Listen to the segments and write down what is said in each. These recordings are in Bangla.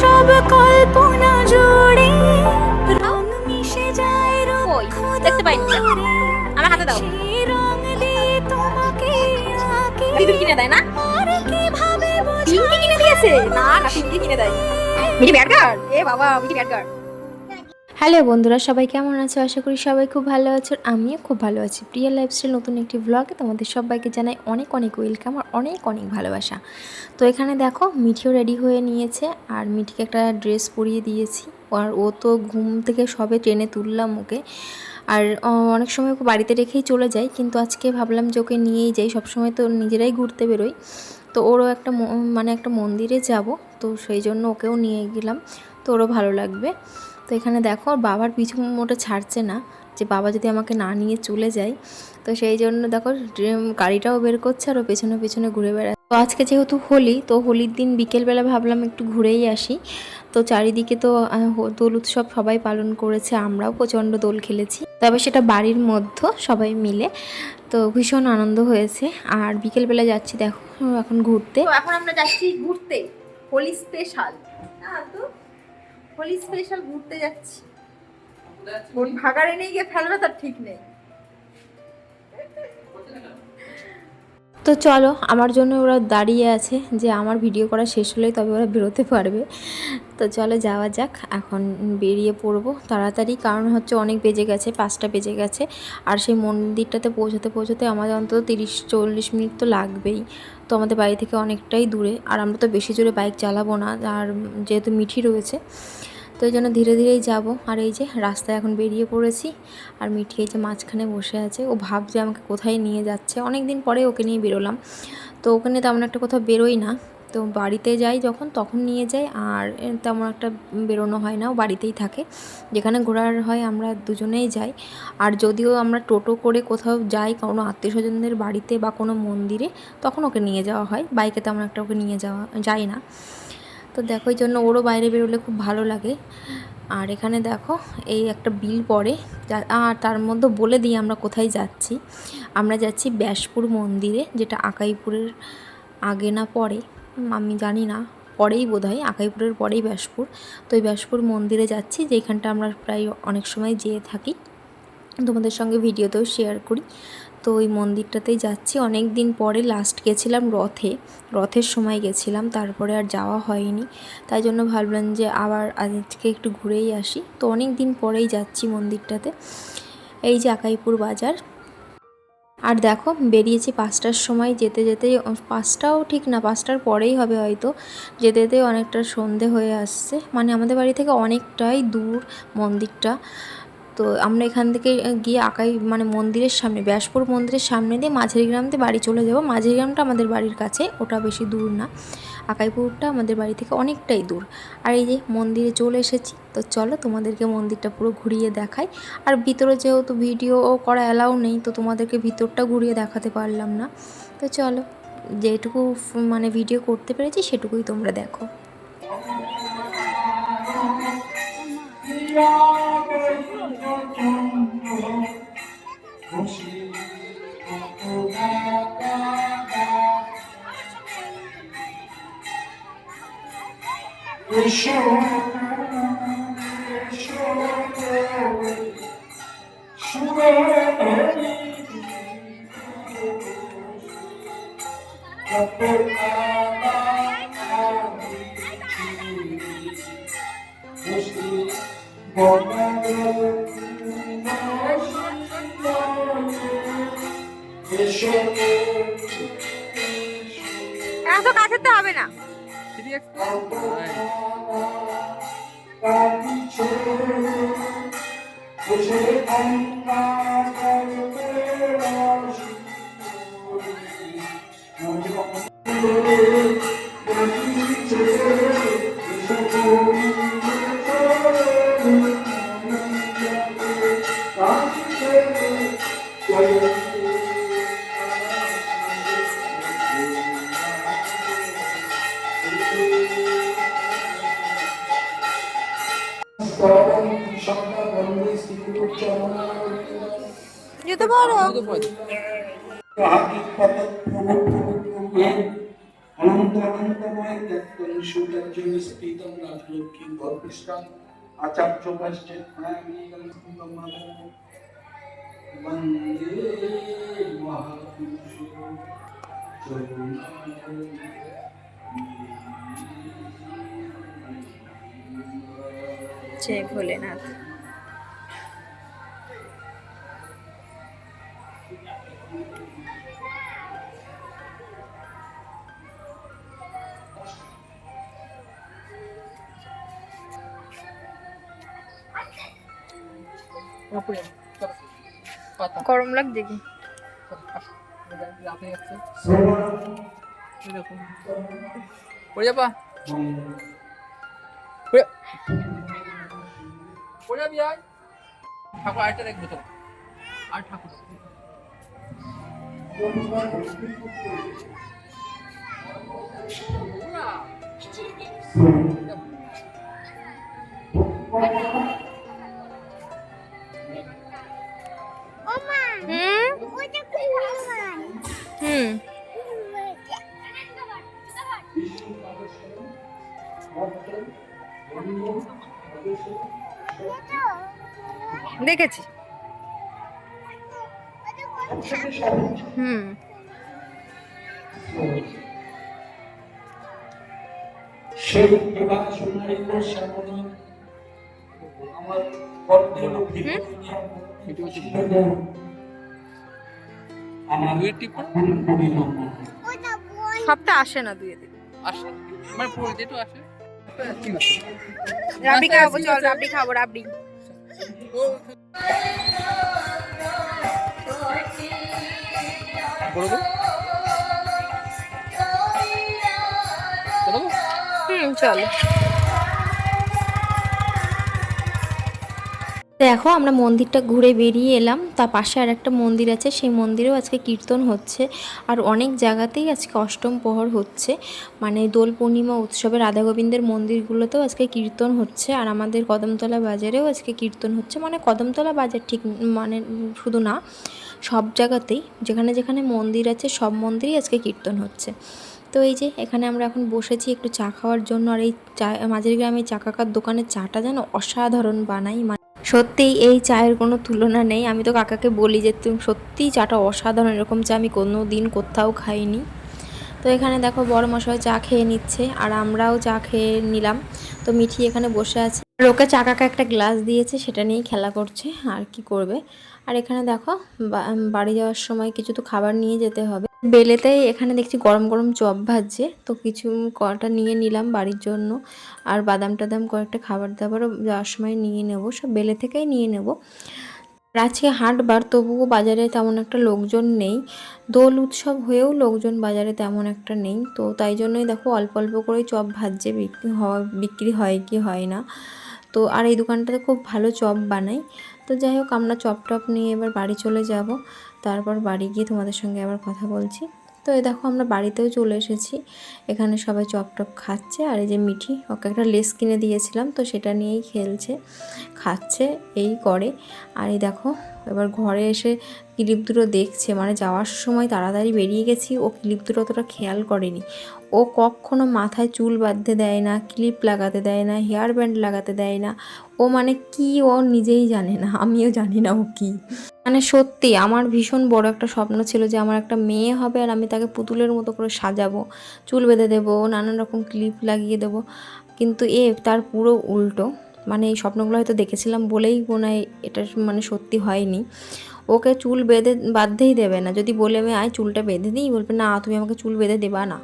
সব কল্পনা জুড়ে রং মিশে যায় কই? দেখতে পাইনি। আমার হাতে দাও। রং দিয়ে তোমাকে আঁকি। দিদুন কিনে দেয় না? কিনে দিয়েছে? না না কিনে দেয়। মিটি ব্যাড গার্ড এ বাবা মিটি ব্যাড গার্ল হ্যালো বন্ধুরা, সবাই কেমন আছো? আশা করি সবাই খুব ভালো আছো। আমিও খুব ভালো আছি। প্রিয়া লাইফস্টাইল নতুন একটি ব্লগে তোমাদের সবাইকে জানাই অনেক অনেক ওয়েলকাম আর অনেক অনেক ভালোবাসা। তো এখানে দেখো, মিঠিও রেডি হয়ে নিয়েছে আর মিঠিকে একটা ড্রেস পরিয়ে দিয়েছি। আর ও তো ঘুম থেকে সবে ট্রেনে তুললাম ওকে। আর অনেক সময় ওকে বাড়িতে রেখেই চলে যাই কিন্তু আজকে ভাবলাম যে ওকে নিয়েই যাই। সবসময় তো নিজেরাই ঘুরতে বেরোই। তো ওরও একটা মানে একটা মন্দিরে যাব। তো সেই জন্য ওকেও নিয়ে গেলাম। তো ওরও ভালো লাগবে। তো এখানে দেখো বাবার পিছু মোটে ছাড়ছে না যে বাবা যদি আমাকে না নিয়ে চলে যায়। তো সেই জন্য দেখো গাড়িটাও বের করছে আর ও পেছনে পেছনে ঘুরে বেড়াচ্ছে তো আজকে যেহেতু হোলি তো হোলির দিন বিকেলবেলা ভাবলাম একটু ঘুরেই আসি। তো চারিদিকে তো হো- দোল উৎসব সবাই পালন করেছে আমরাও প্রচণ্ড দোল খেলেছি। তবে সেটা বাড়ির মধ্যে সবাই মিলে। তো ভীষণ আনন্দ হয়েছে। আর বিকেলবেলা যাচ্ছি দেখো এখন ঘুরতে। এখন আমরা যাচ্ছি ঘুরতে হোলি স্পেশাল। না তো হোলি স্পেশাল ঘুরতে যাচ্ছি। ভাগাড়ে নিয়ে গিয়ে ফেলবে, তার ঠিক নেই। তো চলো, আমার জন্য ওরা দাঁড়িয়ে আছে যে আমার ভিডিও করা শেষ হলেই তবে ওরা বেরোতে পারবে। তো চলো যাওয়া যাক, এখন বেরিয়ে পড়ব। তাড়াতাড়ি, কারণ হচ্ছে অনেক বেজে গেছে, পাঁচটা বেজে গেছে। আর সেই মন্দিরটাতে পৌঁছাতে পৌঁছাতে আমাদের অন্তত তিরিশ চল্লিশ মিনিট তো লাগবেই। তো আমাদের বাড়ি থেকে অনেকটাই দূরে। আর আমরা তো বেশি জোরে বাইক চালাবো না, আর যেহেতু মিঠি রয়েছে তো এই জন্য ধীরে ধীরেই যাব। আর এই যে রাস্তায় এখন বেরিয়ে পড়েছি আর মিঠি এই যে মাঝখানে বসে আছে। ও ভাবছে আমাকে কোথায় নিয়ে যাচ্ছে। অনেক দিন পরে ওকে নিয়ে বেরোলাম। তো ওখানে তেমন একটা কোথাও বেরোই না। তো বাড়িতে যাই যখন, তখন নিয়ে যাই। আর তেমন একটা বেরোনো হয় না। ও বাড়িতেই থাকে। যেখানে ঘোরার হয় আমরা দুজনেই যাই। আর যদিও আমরা টোটো করে কোথাও যাই কোনো আত্মীয় স্বজনদের বাড়িতে বা কোনো মন্দিরে, তখন ওকে নিয়ে যাওয়া হয়। বাইকে তেমন একটা ওকে নিয়ে যাওয়া যায় না। তো দেখো, এই জন্য ওরও বাইরে বেরোলে খুব ভালো লাগে। আর এখানে দেখো, এই একটা বিল পড়ে আর তার মধ্যে বলে দিই আমরা কোথায় যাচ্ছি। আমরা যাচ্ছি ব্যাসপুর মন্দিরে, যেটা আকাইপুরের আগে না পরে আমি জানি না পরেই বোধ হয় আকাইপুরের পরেই ব্যাসপুর। তো এই ব্যাসপুর মন্দিরে যাচ্ছি, যেখানটা আমরা প্রায় অনেক সময় যেয়ে থাকি। তোমাদের সঙ্গে ভিডিওতেও শেয়ার করি। তো ওই মন্দিরটাতেই যাচ্ছি। অনেক দিন পরে লাস্ট গেছিলাম রথে। রথের সময় গেছিলাম, তারপরে আর যাওয়া হয়নি। তাই জন্য ভাবলাম যে আবার আজকে একটু ঘুরেই আসি। তো অনেক দিন পরেই যাচ্ছি মন্দিরটাতে। এই যে আকাইপুর বাজার। আর দেখো, বেরিয়েছি পাঁচটার সময়। যেতে যেতে পাঁচটাও ঠিক না, পাঁচটার পরেই হবে হয়তো। যেতে যেতে অনেকটা সন্ধে হয়ে আসছে। মানে আমাদের বাড়ি থেকে অনেকটাই দূর মন্দিরটা। তো আমরা এখান থেকে গিয়ে আকাই মানে মন্দিরের সামনে, ব্যাসপুর মন্দিরের সামনে দিয়ে মাঝের দিয়ে বাড়ি চলে যাব। মাঝের গ্রামটা আমাদের বাড়ির কাছে, ওটা বেশি দূর না। আকাইপুরটা আমাদের বাড়ি থেকে অনেকটাই দূর। আর এই যে মন্দিরে চলে এসেছি, তো চলো তোমাদেরকে মন্দিরটা পুরো ঘুরিয়ে দেখাই। আর ভিতরে যেহেতু ভিডিও করা অ্যালাউ নেই, তো তোমাদেরকে ভিতরটা ঘুরিয়ে দেখাতে পারলাম না। তো চলো, যেটুকু মানে ভিডিও করতে পেরেছি, সেটুকুই তোমরা দেখো। এত কাছেতে হবে না। vai ficar. Vai. যেতে পারো। অনন্ত অনন্তময় ত্যাগন সুতর্জন স্ফীতম রাজলক্ষ্মী গর্বিষ্ঠান আচার্য পাশ্চে বন্দে মহাপুরুষ জয় ভোলেনাথ গরম লাগছে কি? পড়ে যাবা যাবি আর ঠাকুর আরেকটা দেখব তো আর ঠাকুর। হুম। টিপ পরিণত সবটা আসে না দুই দিন আসে মানে পুরো যেটু আসে। রাবড়ি খাব চল আছে। রাবড়ি খাব রাবড়ি হুম চল। দেখো, আমরা মন্দিরটা ঘুরে বেরিয়ে এলাম। তার পাশে আর একটা মন্দির আছে, সেই মন্দিরেও আজকে কীর্তন হচ্ছে। আর অনেক জায়গাতেই আজকে অষ্টম প্রহর হচ্ছে। মানে দোল পূর্ণিমা উৎসবে রাধা গোবিন্দের মন্দিরগুলোতেও আজকে কীর্তন হচ্ছে। আর আমাদের কদমতলা বাজারেও আজকে কীর্তন হচ্ছে। মানে কদমতলা বাজার ঠিক মানে শুধু না, সব জায়গাতেই, যেখানে যেখানে মন্দির আছে, সব মন্দিরেই আজকে কীর্তন হচ্ছে। তো এই যে, এখানে আমরা এখন বসেছি একটু চা খাওয়ার জন্য। আর এই চা, মাঝের গ্রামে চা কাকার দোকানের চাটা যেন অসাধারণ বানাই। সত্যিই এই চায়ের কোনো তুলনা নেই। আমি তো কাকাকে বলি যে, তুমি সত্যিই চাটা অসাধারণ। এরকম চা আমি কোনো দিন কোথাও খাইনি। তো এখানে দেখো বড় মশাই চা খেয়ে নিচ্ছে, আর আমরাও চা খেয়ে নিলাম। তো মিঠি এখানে বসে আছে। ওকে চা কাকা একটা গ্লাস দিয়েছে, সেটা নিয়েই খেলা করছে, আর কি করবে। আর এখানে দেখো বাড়ি যাওয়ার সময় কিছু তো খাবার নিয়ে যেতে হবে। বেলেতে এখানে দেখছি গরম গরম চপ ভাজছে। তো কিছু কটা নিয়ে নিলাম বাড়ির জন্য। আর বাদাম টাদাম কয়েকটা খাবার দাবারও যাওয়ার সময় নিয়ে নেব। সব বেলে থেকেই নিয়ে নেব। আজকে হাটবার তবুও বাজারে তেমন একটা লোকজন নেই। দোল উৎসব হয়েও লোকজন বাজারে তেমন একটা নেই। তো তাই জন্যই দেখো অল্প অল্প করেই চপ ভাজছে। বিক্রি হওয়া বিক্রি হয় কি হয় না। তো আর এই দোকানটাতে খুব ভালো চপ বানাই। তো যাই হোক, আমরা চপ টপ নিয়ে এবার বাড়ি চলে যাব। তারপর বাড়ি গিয়ে তোমাদের সঙ্গে আবার কথা বলছি। তো এই দেখো আমরা বাড়িতেও চলে এসেছি। এখানে সবাই চপ টপ খাচ্ছে আর এই যে মিঠি, ওকে একটা লেস কিনে দিয়েছিলাম, তো সেটা নিয়েই খেলছে, খাচ্ছে, এই করে। আর এই দেখো এবার ঘরে এসে ক্লিপ দুটো দেখছে মানে যাওয়ার সময় তাড়াতাড়ি বেরিয়ে গেছি, ও ক্লিপ দুটো অতটা খেয়াল করেনি। ও কখনো মাথায় চুল বাঁধতে দেয় না, ক্লিপ লাগাতে দেয় না, হেয়ার ব্যান্ড লাগাতে দেয় না। ও মানে কি ও নিজেই জানে না, আমিও জানি না ও কি। মানে সত্যি, আমার ভীষণ বড় একটা স্বপ্ন ছিল যে আমার একটা মেয়ে হবে আর আমি তাকে পুতুলের মতো করে সাজাবো, চুল বেঁধে দেবো, নানান রকম ক্লিপ লাগিয়ে দেবো। কিন্তু এ, তার পুরো উল্টো। মানে এই স্বপ্নগুলো হয়তো দেখেছিলাম বলেই মনে হয় এটা মানে সত্যি হয়নি। ওকে চুল বেঁধে, বাঁধতেই দেবে না। যদি বলে আমি, আয় চুলটা বেঁধে দিই, বলবে, না, তুমি আমাকে চুল বেঁধে দেবা না।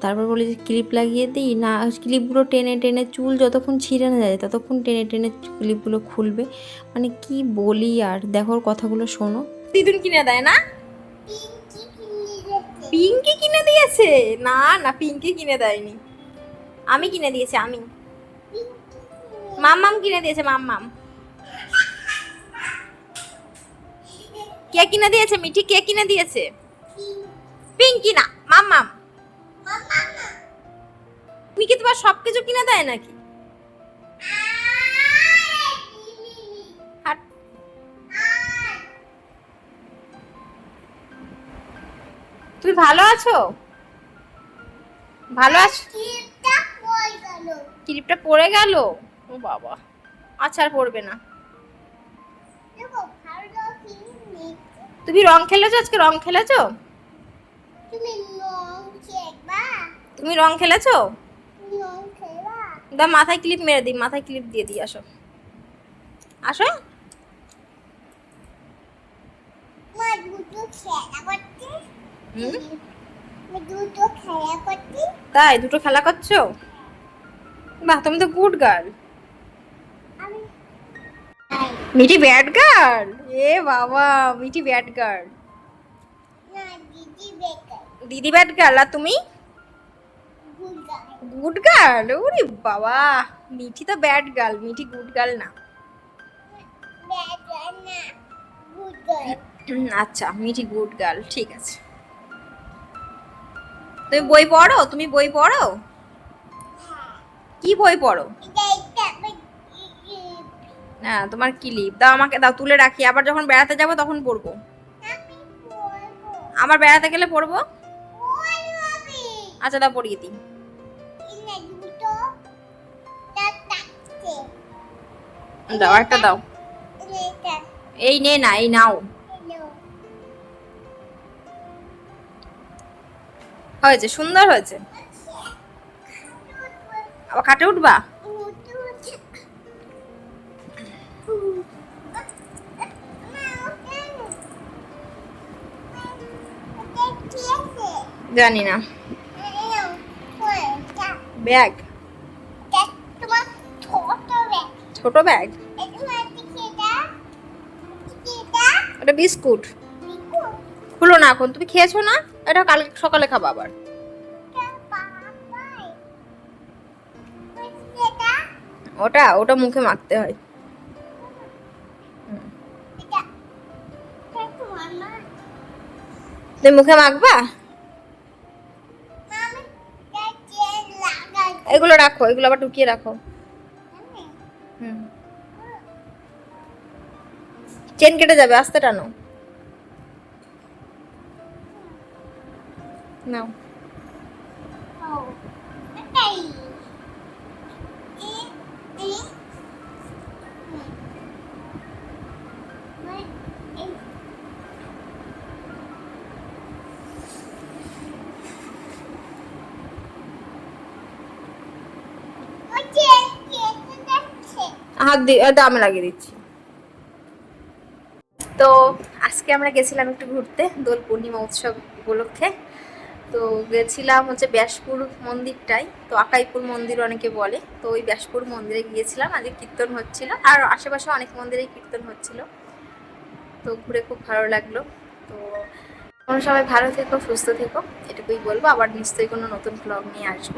তারপর বলি যে, ক্লিপ লাগিয়ে দিই? না, ক্লিপগুলো টেনে টেনে চুল যতক্ষণ ছিঁড়ে না যায়, ততক্ষণ টেনে টেনে ক্লিপগুলো খুলবে। মানে কি বলি আর, দেখো কথাগুলো শোনো। দিদুন কিনে দেয় না? পিঙ্কি কিনে দিয়েছে? না না, পিঙ্কি কিনে দেয়নি। আমি কিনে দিয়েছি, আমি। মাম্মাম কিনে দিয়েছে মাম্মাম। কে কিনে দিয়েছে মিঠি? কে কিনে দিয়েছে? পিঙ্কি না মাম্মাম। তুমি কি তোমার সব কিছু কিনে দেয় নাকি। তুমি ভালো আছো? ভালো আছো? ক্লিপটা পড়ে গেল? ও বাবা। আচ্ছা আর পড়বে না। তুমি রং খেলেছো আজকে? রং খেলেছো? তুমি রং খেলেছো? দা মাথায় ক্লিপ মেরে দিই মাথায় ক্লিপ দিয়ে দিই আসো। আসো। তাই দুটো খেলা করছ? বাহ তুমি তো good girl Mithi bad girl? এ বাবা মিটি ব্যাড গার্ল। দিদি ব্যাড গার্ল। আর তুমি? Good girl. ওরে বাবা মিঠি তো bad girl Mithi good girl না। আচ্ছা মিঠি গুড গার্ল ঠিক আছে। তুমি বই পড়ো? তুমি বই পড়ো? কি বই পড়ো? না, তোমার ক্লিপ দাও আমাকে, দাও, তুলে রাখি। আবার যখন বেড়াতে যাব তখন পড়ব আবার বেড়াতে গেলে পড়ব আচ্ছা দাও পড়িয়ে দিই। দাও, একটা দাও। এই নে না, এই নাও। হয়েছে, সুন্দর হয়েছে। আবার খাটে উঠবা? জানি না। ব্যাগ। ছোট ব্যাগ? ওটা বিস্কুট। খুলো না এখন তুমি খেয়েছো না? এটা কাল সকালে খাব আবার। ওটা ওটা মুখে মাখতে হয়। তুমি মুখে মাখবা? এগুলো রাখো এগুলো আবার ঢুকিয়ে রাখো। হুম। চেন কেটে যাবে আস্তে টানো। নাও। হাত দিয়ে দামে লাগিয়ে দিচ্ছি। তো আজকে আমরা গেছিলাম একটু ঘুরতে, দোল পূর্ণিমা উৎসব উপলক্ষে। তো গেছিলাম হচ্ছে ব্যাসপুর মন্দিরটাই, তো আকাইপুর মন্দির অনেকে বলে। তো ওই ব্যাসপুর মন্দিরে গিয়েছিলাম আজকে কীর্তন হচ্ছিল, আর আশেপাশে অনেক মন্দিরেই কীর্তন হচ্ছিল। তো ঘুরে খুব ভালো লাগল। তো তোমরা সবাই ভালো থেকো, সুস্থ থেকো, এটুকুই বলব। আবার নিশ্চয়ই কোনো নতুন ব্লগ নিয়ে আসব।